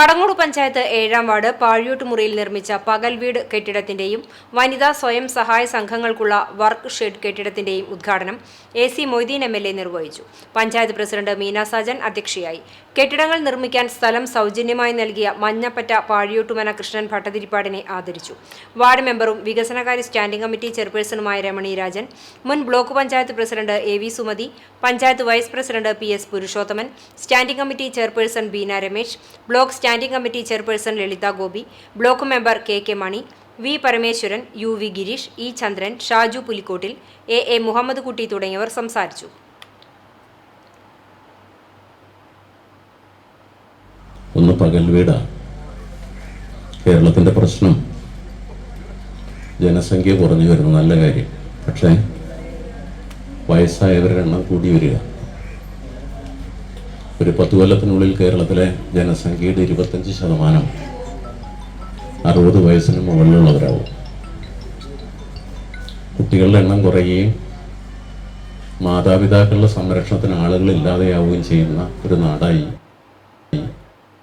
കടങ്ങോട് പഞ്ചായത്ത് ഏഴാം വാർഡ് പാഴിയോട്ടുമുറിയിൽ നിർമ്മിച്ച പകൽ വീട് കെട്ടിടത്തിന്റെയും വനിതാ സ്വയം സഹായ സംഘങ്ങൾക്കുള്ള വർക്ക് ഷെഡ് കെട്ടിടത്തിന്റെയും ഉദ്ഘാടനം A C Moideen M L A നിർവഹിച്ചു. പഞ്ചായത്ത് പ്രസിഡന്റ് മീന അധ്യക്ഷയായി. കെട്ടിടങ്ങൾ നിർമ്മിക്കാൻ സ്ഥലം സൗജന്യമായി നൽകിയ മഞ്ഞപ്പറ്റ പാഴിയോട്ടുമന കൃഷ്ണൻ ഭട്ടതിരിപ്പാടിനെ ആദരിച്ചു. വാർഡ് മെമ്പറും വികസനകാര്യ സ്റ്റാൻഡിംഗ് കമ്മിറ്റി ചെയർപേഴ്സണുമായ രമണി രാജൻ മുൻ block panchayat president A V Sumathi panchayat vice president P S Purushothaman standing committee chairperson Beena Ramesh block standing committee chairperson Lalitha Gopi block member K K Mani V Parameswaran U V Girish E Chandran Shaju Pulikkottil A A Muhammad Kutty തുടങ്ങിയവർ സംസാരിച്ചു. ഒന്ന് പകൽ വീടാണ് കേരളത്തിന്റെ പ്രശ്നം. ജനസംഖ്യ കുറഞ്ഞു വരുന്ന നല്ല കാര്യം. പക്ഷേ വയസ്സായവരുടെ എണ്ണം കൂടി വരിക. ഒരു പത്ത് കൊല്ലത്തിനുള്ളിൽ കേരളത്തിലെ ജനസംഖ്യയുടെ ഇരുപത്തഞ്ച് ശതമാനം അറുപത് വയസ്സിന് മുകളിലുള്ളവരാകും കുട്ടികളുടെ എണ്ണം കുറയുകയും മാതാപിതാക്കളുടെ സംരക്ഷണത്തിന് ആളുകൾ ഇല്ലാതെയാവുകയും ചെയ്യുന്ന ഒരു നാടായി